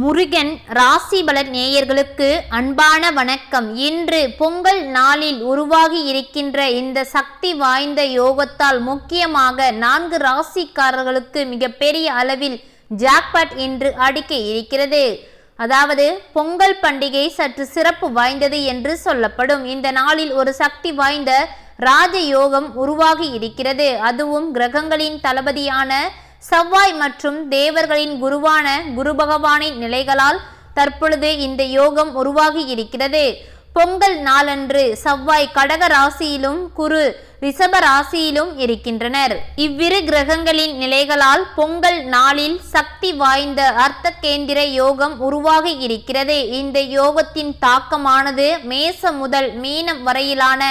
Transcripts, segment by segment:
முருகன் ராசிபலர் நேயர்களுக்கு அன்பான வணக்கம். இன்று பொங்கல் நாளில் உருவாகி இருக்கின்ற இந்த சக்தி வாய்ந்த யோகத்தால் முக்கியமாக நான்கு ராசிக்காரர்களுக்கு மிகப்பெரிய அளவில் ஜாக்பாட் இன்று அடிக்க இருக்கிறது. அதாவது பொங்கல் பண்டிகை சற்று சிறப்பு வாய்ந்தது என்று சொல்லப்படும். இந்த நாளில் ஒரு சக்தி வாய்ந்த ராஜ யோகம் உருவாகி இருக்கிறது. அதுவும் கிரகங்களின் தளபதியான செவ்வாய் மற்றும் தேவர்களின் குருவான குரு பகவானின் நிலைகளால் தற்பொழுது இந்த யோகம் உருவாகி இருக்கிறது. பொங்கல் நாளன்று செவ்வாய் கடக ராசியிலும் குரு ரிஷப ராசியிலும் இருக்கின்றனர். இவ்விரு கிரகங்களின் நிலைகளால் பொங்கல் நாளில் சக்தி வாய்ந்த அர்த்த கேந்திர யோகம் உருவாகி இருக்கிறது. இந்த யோகத்தின் தாக்கமானது மேச முதல் மீனம் வரையிலான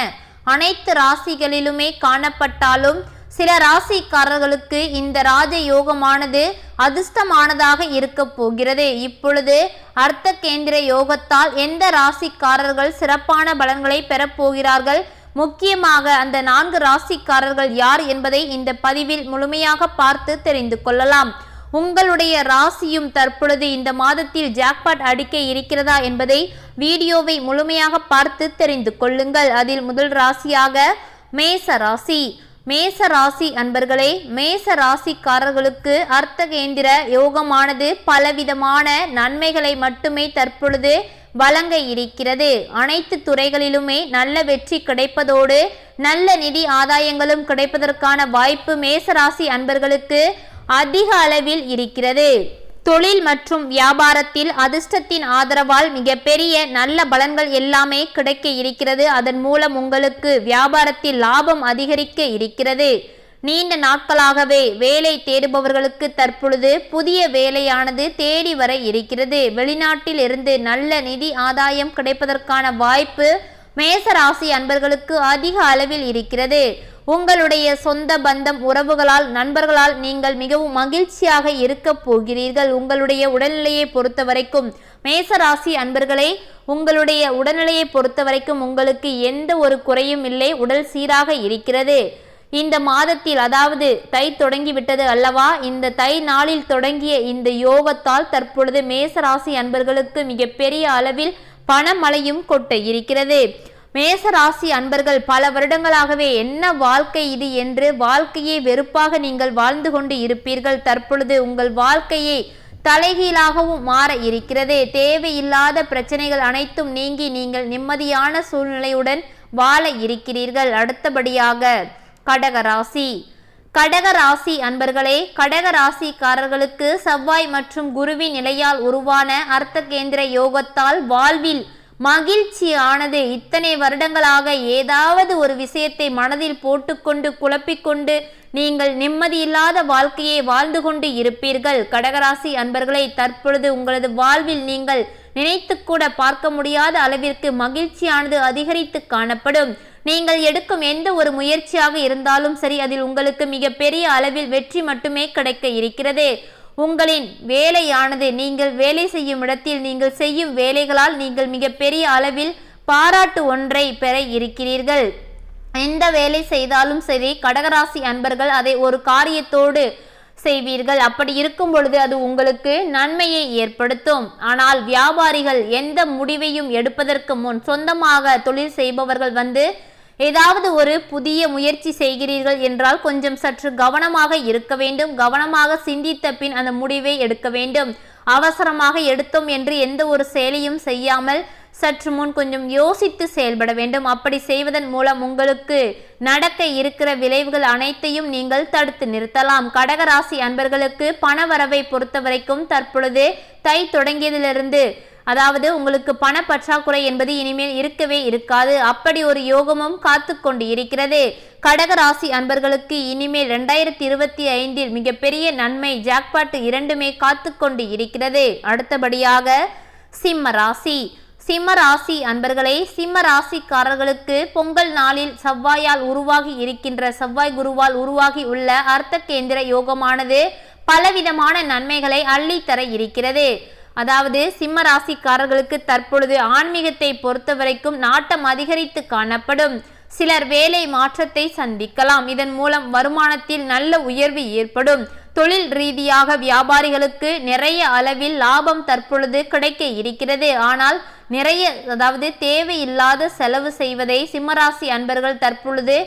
அனைத்து ராசிகளிலுமே காணப்பட்டாலும் சில ராசிக்காரர்களுக்கு இந்த ராஜ யோகமானது அதிர்ஷ்டமானதாக இருக்க போகிறது. இப்பொழுது அர்த்த கேந்திர யோகத்தால் எந்த ராசிக்காரர்கள் சிறப்பான பலன்களை பெறப்போகிறார்கள் முக்கியமாக அந்த நான்கு ராசிக்காரர்கள் யார் என்பதை இந்த பதிவில் முழுமையாக பார்த்து தெரிந்து கொள்ளலாம். உங்களுடைய ராசியும் தற்பொழுது இந்த மாதத்தில் ஜாக்பாட் அடிக்க இருக்கிறதா என்பதை வீடியோவை முழுமையாக பார்த்து தெரிந்து கொள்ளுங்கள். அதில் முதல் ராசியாக மேச ராசி. மேச ராசி அன்பர்களே மேச ராசிக்காரர்களுக்கு அர்த்தகேந்திர யோகமானது பலவிதமான நன்மைகளை மட்டுமே தற்பொழுது வழங்க இருக்கிறது. அனைத்து துறைகளிலுமே நல்ல வெற்றி கிடைப்பதோடு நல்ல நிதி ஆதாயங்களும் கிடைப்பதற்கான வாய்ப்பு மேசராசி அன்பர்களுக்கு அதிக அளவில் இருக்கிறது. தொழில் மற்றும் வியாபாரத்தில் அதிர்ஷ்டத்தின் ஆதரவால் மிகப்பெரிய நல்ல பலன்கள் எல்லாமே கிடைக்க இருக்கிறது. அதன் மூலம் உங்களுக்கு வியாபாரத்தில் லாபம் அதிகரிக்க இருக்கிறது. நீண்ட நாட்களாகவே வேலை தேடுபவர்களுக்கு தற்பொழுது புதிய வேலையானது தேடி வர இருக்கிறது. வெளிநாட்டில் இருந்து நல்ல நிதி ஆதாயம் கிடைப்பதற்கான வாய்ப்பு மேசராசி அன்பர்களுக்கு அதிக அளவில் இருக்கிறது. உங்களுடைய சொந்த பந்தம் உறவுகளால் நண்பர்களால் நீங்கள் மிகவும் மகிழ்ச்சியாக இருக்க போகிறீர்கள். உங்களுடைய உடல்நிலையை பொறுத்த வரைக்கும் மேசராசி அன்பர்களே உங்களுடைய உடல்நிலையை பொறுத்த வரைக்கும் உங்களுக்கு எந்த ஒரு குறையும் இல்லை. உடல் சீராக இருக்கிறது. இந்த மாதத்தில் அதாவது தை தொடங்கிவிட்டது அல்லவா? இந்த தை நாளில் தொடங்கிய இந்த யோகத்தால் தற்பொழுது மேசராசி அன்பர்களுக்கு மிகப்பெரிய அளவில் பணமழையும் கொட்ட இருக்கிறது. மேசராசி அன்பர்கள் பல வருடங்களாகவே என்ன வாழ்க்கை இது என்று வாழ்க்கையை வெறுப்பாக நீங்கள் வாழ்ந்து கொண்டு இருப்பீர்கள். தற்பொழுது உங்கள் வாழ்க்கையை தலைகீழாகவும் மாற இருக்கிறது. தேவையில்லாத பிரச்சனைகள் அனைத்தும் நீங்கி நீங்கள் நிம்மதியான சூழ்நிலையுடன் வாழ இருக்கிறீர்கள். அடுத்தபடியாக கடகராசி. கடக ராசி அன்பர்களே கடக ராசிக்காரர்களுக்கு செவ்வாய் மற்றும் குருவின் நிலையால் உருவான அர்த்த கேந்திர யோகத்தால் வாழ்வில் மகிழ்ச்சியானது. இத்தனை வருடங்களாக ஏதாவது ஒரு விஷயத்தை மனதில் போட்டுக்கொண்டு குழப்பிக்கொண்டு நீங்கள் நிம்மதியில்லாத வாழ்க்கையை வாழ்ந்து கொண்டு இருப்பீர்கள். கடகராசி அன்பர்களை தற்பொழுது உங்களது வாழ்வில் நீங்கள் நினைத்து கூட பார்க்க முடியாத அளவிற்கு மகிழ்ச்சியானது அதிகரித்து காணப்படும். நீங்கள் எடுக்கும் எந்த ஒரு முயற்சியாக இருந்தாலும் சரி அதில் உங்களுக்கு மிகப்பெரிய அளவில் வெற்றி மட்டுமே கிடைக்க இருக்கிறது. உங்களின் வேலையானது நீங்கள் வேலை செய்யும் இடத்தில் நீங்கள் செய்யும் வேலைகளால் நீங்கள் மிகப்பெரிய அளவில் பாராட்டு ஒன்றை பெற இருக்கிறீர்கள். எந்த வேலை செய்தாலும் சரி கடகராசி அன்பர்கள் அதை ஒரு காரியத்தோடு செய்வீர்கள். அப்படி இருக்கும் பொழுது அது உங்களுக்கு நன்மையை ஏற்படுத்தும். ஆனால் வியாபாரிகள் எந்த முடிவையும் எடுப்பதற்கு முன் சொந்தமாக தொழில் செய்பவர்கள் வந்து ஏதாவது ஒரு புதிய முயற்சி செய்கிறீர்கள் என்றால் கொஞ்சம் சற்று கவனமாக இருக்க வேண்டும். கவனமாக சிந்தித்த பின் அந்த முடிவை எடுக்க வேண்டும். அவசரமாக எடுத்தோம் என்று எந்த ஒரு செயலையும் செய்யாமல் சற்று முன் கொஞ்சம் யோசித்து செயல்பட வேண்டும். அப்படி செய்வதன் மூலம் உங்களுக்கு நடக்க இருக்கிற விளைவுகள் அனைத்தையும் நீங்கள் தடுத்து நிறுத்தலாம். கடகராசி அன்பர்களுக்கு பண வரவை பொறுத்த வரைக்கும் தற்பொழுது தை தொடங்கியதிலிருந்து அதாவது உங்களுக்கு பண பற்றாக்குறை என்பது இனிமேல் இருக்கவே இருக்காது. அப்படி ஒரு யோகமும் காத்து கொண்டு இருக்கிறது கடகராசி அன்பர்களுக்கு இனிமேல் ரெண்டாயிரத்தி இருபத்தி ஐந்தில் மிகப்பெரிய நன்மை ஜாக்பாட் இரண்டுமே காத்து கொண்டு இருக்கிறது. அடுத்தபடியாக சிம்ம ராசி. சிம்ம ராசி அன்பர்களே சிம்ம ராசிக்காரர்களுக்கு பொங்கல் நாளில் செவ்வாயால் உருவாகி இருக்கின்ற செவ்வாய் குருவால் உருவாகி உள்ள அர்த்த கேந்திர யோகமானது பலவிதமான நன்மைகளை அள்ளித்தர இருக்கிறது. அதாவது சிம்ம ராசிக்காரர்களுக்கு தற்பொழுது ஆன்மீகத்தை பொறுத்தவரைக்கும் நாட்டம் அதிகரித்து காணப்படும். சிலர் வேலை மாற்றத்தை சந்திக்கலாம். இதன் மூலம் வருமானத்தில் நல்ல உயர்வு ஏற்படும். தொழில் ரீதியாக வியாபாரிகளுக்கு நிறைய அளவில் லாபம் தற்பொழுது கிடைக்க இருக்கிறது. ஆனால் நிறைய அதாவது தேவையில்லாத செலவு செய்வதை சிம்மராசி அன்பர்கள் தற்பொழுது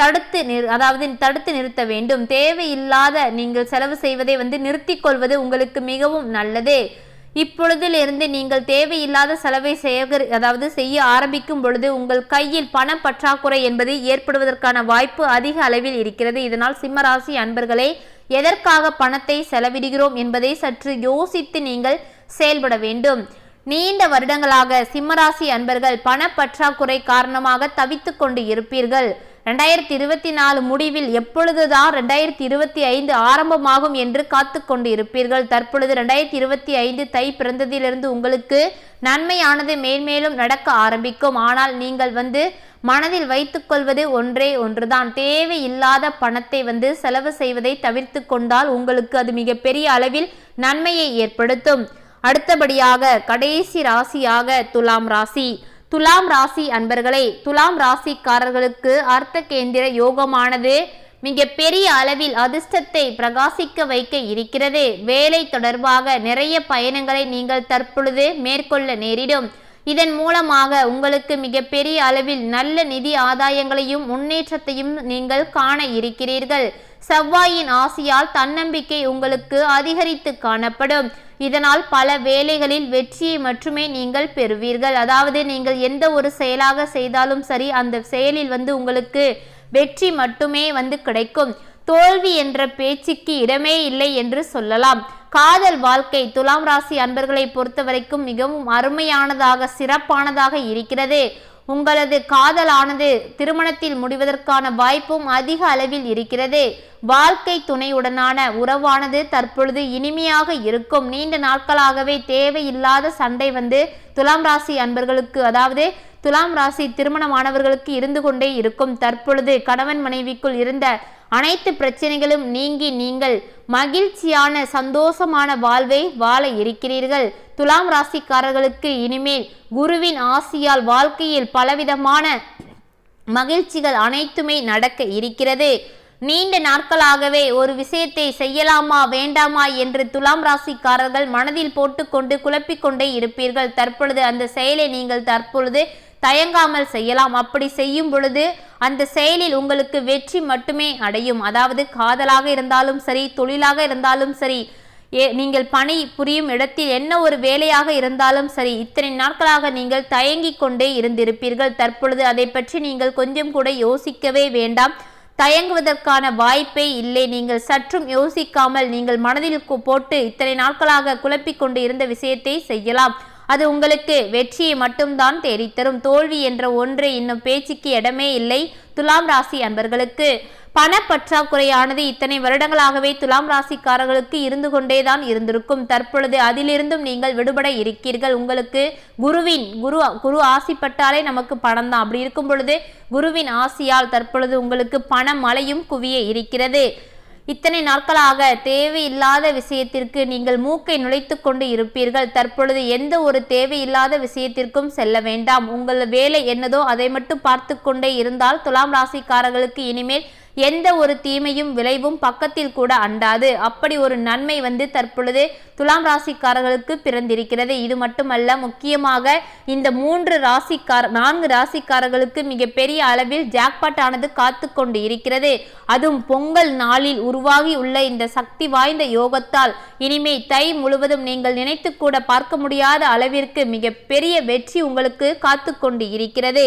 தடுத்து நிறு அதாவது தடுத்து நிறுத்த வேண்டும். தேவையில்லாத நீங்கள் செலவு செய்வதை வந்து நிறுத்திக் கொள்வது உங்களுக்கு மிகவும் நல்லது. இப்பொழுதிலிருந்து நீங்கள் தேவையில்லாத செலவை சேகரி அதாவது செய்ய ஆரம்பிக்கும் பொழுது உங்கள் கையில் பண பற்றாக்குறை என்பது ஏற்படுவதற்கான வாய்ப்பு அதிக அளவில் இருக்கிறது. இதனால் சிம்மராசி அன்பர்களே எதற்காக பணத்தை செலவிடுகிறோம் என்பதை சற்று யோசித்து நீங்கள் செயல்பட வேண்டும். நீண்ட வருடங்களாக சிம்மராசி அன்பர்கள் பண பற்றாக்குறை காரணமாக தவித்து கொண்டு இருப்பீர்கள். ரெண்டாயிரத்தி இருபத்தி நாலு முடிவில் எப்பொழுதுதான் ரெண்டாயிரத்தி இருபத்தி ஐந்து ஆரம்பமாகும் என்று காத்து கொண்டு இருப்பீர்கள் தற்பொழுது ரெண்டாயிரத்தி இருபத்தி ஐந்து தை பிறந்ததிலிருந்து உங்களுக்கு நன்மையானது மேன்மேலும் நடக்க ஆரம்பிக்கும். ஆனால் நீங்கள் வந்து மனதில் வைத்துக்கொள்வது ஒன்றே ஒன்றுதான். தேவையில்லாத பணத்தை வந்து செலவு செய்வதை தவிர்த்து கொண்டால் உங்களுக்கு அது மிகப்பெரிய அளவில் நன்மையை ஏற்படுத்தும். அடுத்தபடியாக கடைசி ராசியாக துலாம் ராசி. துலாம் ராசி அன்பர்களே துலாம் ராசிக்காரர்களுக்கு அர்த்த கேந்திர யோகமானது மிக பெரிய அளவில் அதிர்ஷ்டத்தை பிரகாசிக்க வைக்க இருக்கிறது. வேலை தொடர்பாக நிறைய பயணங்களை நீங்கள் தற்பொழுது மேற்கொள்ள நேரிடும். இதன் மூலமாக உங்களுக்கு மிக பெரிய அளவில் நல்ல நிதி ஆதாயங்களையும் முன்னேற்றத்தையும் நீங்கள் காண இருக்கிறீர்கள். செவ்வாயின் ஆசியால் தன்னம்பிக்கை உங்களுக்கு அதிகரித்து காணப்படும். இதனால் பல வேலைகளில் வெற்றியை மட்டுமே நீங்கள் பெறுவீர்கள். அதாவது நீங்கள் எந்த ஒரு செயலாக செய்தாலும் சரி அந்த செயலில் வந்து உங்களுக்கு வெற்றி மட்டுமே வந்து கிடைக்கும். தோல்வி என்ற பேச்சுக்கு இடமே இல்லை என்று சொல்லலாம். காதல் வாழ்க்கை துலாம் ராசி அன்பர்களை பொறுத்த வரைக்கும் மிகவும் அருமையானதாக சிறப்பானதாக இருக்கிறது. உங்களது காதலானது திருமணத்தில் முடிவதற்கான வாய்ப்பும் அதிக அளவில் இருக்கிறது. வாழ்க்கை துணையுடனான உறவானது தற்பொழுது இனிமையாக இருக்கும். நீண்ட நாட்களாகவே தேவையில்லாத சண்டை வந்து துலாம் ராசி அன்பர்களுக்கு அதாவது துலாம் ராசி திருமணமானவர்களுக்கு இருந்து கொண்டே இருக்கும். தற்பொழுது கணவன் மனைவிக்குள் இருந்த அனைத்து பிரச்சனைகளும் நீங்கி நீங்கள் மகிழ்ச்சியான சந்தோஷமான வாழ்வை வாழ இருக்கிறீர்கள். துலாம் ராசிக்காரர்களுக்கு இனிமேல் குருவின் ஆசியால் வாழ்க்கையில் பலவிதமான மகிழ்ச்சிகள் அனைத்துமே நடக்க இருக்கிறது. நீண்ட நாட்களாகவே ஒரு விஷயத்தை செய்யலாமா வேண்டாமா என்று துலாம் ராசிக்காரர்கள் மனதில் போட்டுக்கொண்டு குழப்பிக்கொண்டே இருப்பீர்கள். தற்பொழுது அந்த செயலை நீங்கள் தற்பொழுது தயங்காமல் செய்யலாம். அப்படி செய்யும் பொழுது அந்த செயலில் உங்களுக்கு வெற்றி மட்டுமே அடையும். அதாவது காதலாக இருந்தாலும் சரி தொழிலாக இருந்தாலும் சரி ஏ நீங்கள் பணி புரியும் இடத்தில் என்ன ஒரு வேலையாக இருந்தாலும் சரி இத்தனை நாட்களாக நீங்கள் தயங்கிக் கொண்டே இருந்திருப்பீர்கள். தற்பொழுது அதை பற்றி நீங்கள் கொஞ்சம் கூட யோசிக்கவே வேண்டாம். தயங்குவதற்கான வாய்ப்பே இல்லை. நீங்கள் சற்றும் யோசிக்காமல் நீங்கள் மனதில் போட்டு இத்தனை நாட்களாக குழப்பிக் கொண்டு இருந்த விஷயத்தை செய்யலாம். அது உங்களுக்கு வெற்றியை மட்டும்தான் தேடித்தரும். தோல்வி என்ற ஒன்று இன்னும் பேச்சுக்கு இடமே இல்லை. துலாம் ராசி அன்பர்களுக்கு பணப்பற்றாக்குறையானது இத்தனை வருடங்களாகவே துலாம் ராசிக்காரர்களுக்கு இருந்து கொண்டேதான் இருந்திருக்கும். தற்பொழுது அதிலிருந்தும் நீங்கள் விடுபட இருக்கீர்கள் உங்களுக்கு குருவின் குரு குரு ஆசிப்பட்டாலே நமக்கு பணம் தான் அப்படி இருக்கும் பொழுது குருவின் ஆசியால் தற்பொழுது உங்களுக்கு பண மழையும் குவிய இருக்கிறது. இத்தனை நாட்களாக தேவையில்லாத விஷயத்திற்கு நீங்கள் மூக்கை நுழைத்து கொண்டு இருப்பீர்கள். தற்பொழுது எந்த ஒரு தேவையில்லாத விஷயத்திற்கும் செல்ல வேண்டாம். உங்கள் வேலை என்னதோ அதை மட்டும் பார்த்து கொண்டே இருந்தால் துலாம் ராசிக்காரர்களுக்கு இனிமேல் எந்த ஒரு தீமையும் விளைவும் பக்கத்தில் கூட அண்டாது. அப்படி ஒரு நன்மை வந்து தற்பொழுது துலாம் ராசிக்காரர்களுக்கு பிறந்திருக்கிறது. இது மட்டுமல்ல முக்கியமாக இந்த மூன்று ராசிக்கார நான்கு ராசிக்காரர்களுக்கு மிகப்பெரிய அளவில் ஜாக்பாட் ஆனது காத்து கொண்டு இருக்கிறது. அதுவும் பொங்கல் நாளில் உருவாகி உள்ள இந்த சக்தி வாய்ந்த யோகத்தால். இனிமே தை முழுவதும் நீங்கள் நினைத்து கூட பார்க்க முடியாத அளவிற்கு மிகப்பெரிய வெற்றி உங்களுக்கு காத்து கொண்டு இருக்கிறது.